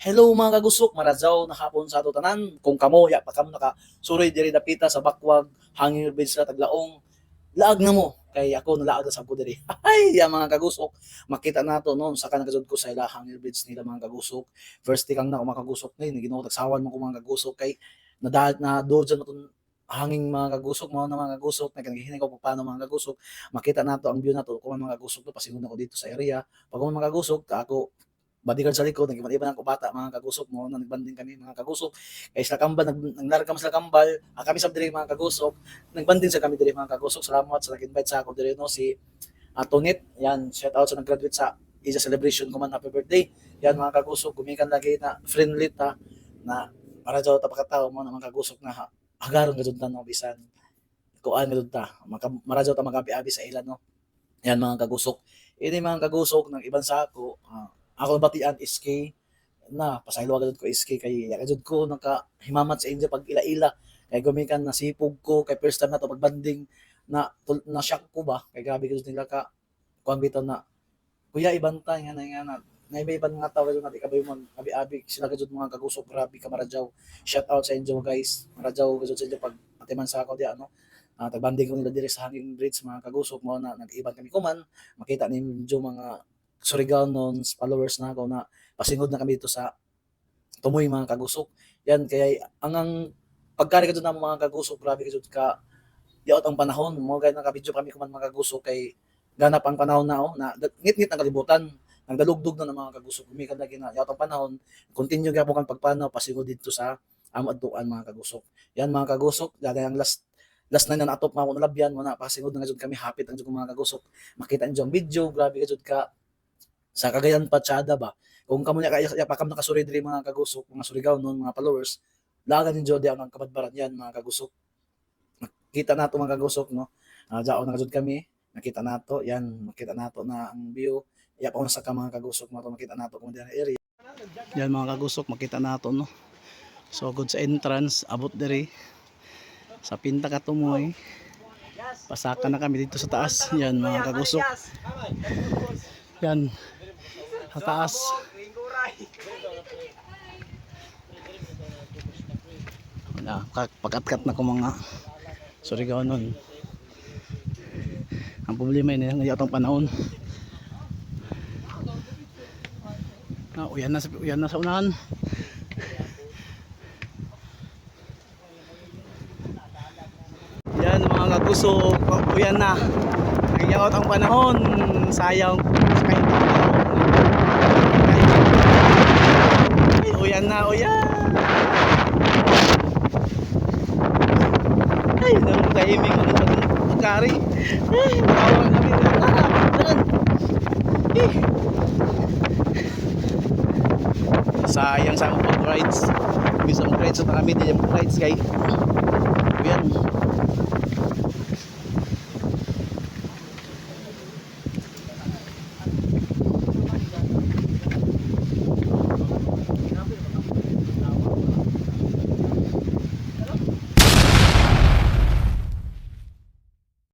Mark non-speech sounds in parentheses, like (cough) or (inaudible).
Hello mga kagusok, maradzaw na hapon sa ato tanan. Kung kamo, ya pa kamo naka suroy diri dapita sa bakwag, hangin bridge sa taglaong. Laag na mo. Kay ako nalaag na sa ko diri. (laughs) Ay, ya mga kagusok, makita nato no? Sa kanang kasud ko sa ila hangin bridge nila mga kagusok. First day kang na ako makagusok ngayon, ginuot sawan mo ko mga kagusok kay na na do dyan mo hanging mga kagusok mo mga kagusok na kanagihinay ko kung paano mga kagusok makita nato ang view nato kung mga kagusok to pasingon ako dito sa area. Pag mga kagusok ka ako bodyguard sa likod, nag-iban ako bata, mga kagusok mo, na nagbanding kami, mga kagusok. Kaya sila kambal, nag, naglalag kami sila kambal, ah, kami sa diri mga kagusok, nagbanding sa kami diri mga kagusok. Salamat sa nag-invite sa ako diri no, si Atonit, yan, shout out sa nag-graduate sa Isa Celebration ko man, happy birthday. Yan mga kagusok, gumikan lagi na friendly ta, na para daw tapakatao mo na mga kagusok na ha- hagaron ka dun no, bisan. Kuan ka dun ta, marajaw ta magabi-abi sa ilan no. Yan mga kagusok. Ini mga kagusok ng ibang sako, ah, ako batian SK na pasaylo agad ko SK kay agad ko naka himamat sa inyo pag ila-ila. Kay gumikan na sipog ko. Kay first time na to pagbanding na na shock ko ba? Kay grabe ko nila ka kuan na kuya ibantay nga na nga na. Na iba ibang nga tao kayo natin kabay mag abi-abi sila gajud mga kagusok grabe ka marajaw shout out sa inyo guys. Marajaw gajud sa inyo pag atiman sa ako di ano? Uh, tagbanding ko nila dire sa hanging bridge mga kagusok mo na nag-iban kami. Kuman makita ninyo mga Surigao-nons, followers na ako na pasingod na kami dito sa tumoy mga kagusok. Yan, kaya ang ang pagkari ka doon ng mga kagusok, grabe ka ka yaot ang panahon. Mo gaya nakabidyo kami kuman mga kagusok kay ganap ang panahon na oh, na ngit-ngit ang kalibutan. Nagdalugdog na ng mga kagusok. Umikan lagi na yaot ang panahon. Continue ka po kang pagpanaw pasingod dito sa amaduan mga kagusok. Yan mga kagusok, dahil ang last last na na natop mga nalabyan mo na pasingod na jud kami hapit ang jud mga kagusok. Makita ang video, grabe ka jud ka sa Cagayan Pachada ba? Kung kamo niya kaya pakam nakasuri diri mga kagusok mga Surigao noon mga followers lagan ni Jody ang kabadbaran yan mga kagusok. Nakita nato mga kagusok no? Uh, jaon na kajud kami nakita nato yan makita nato na ang view. Pa sa ka mga kagusok mo makita nato kung diyan area. Yan mga kagusok makita nato no? So good sa entrance abot diri. Sa pinta ka tumoy. Pasaka na kami dito sa taas. Yan mga kagusok. Yan sa taas. Na, pag-atkat na ko mga Surigao nun. Ang problema yun, ngayon itong panahon. Ah, uyan na, uyan na sa unahan. Yan mga kaguso, uyan na. Ngayon ang panahon, sayang sa ay, uyan na, uyan. Ay, nang tahimik ko na sa pagkari. Ay, makawa kami. Ah. Eh. Sayang sa mga pag-rides. Bisa mag-rides sa kami, di yung rides kay. Uyan.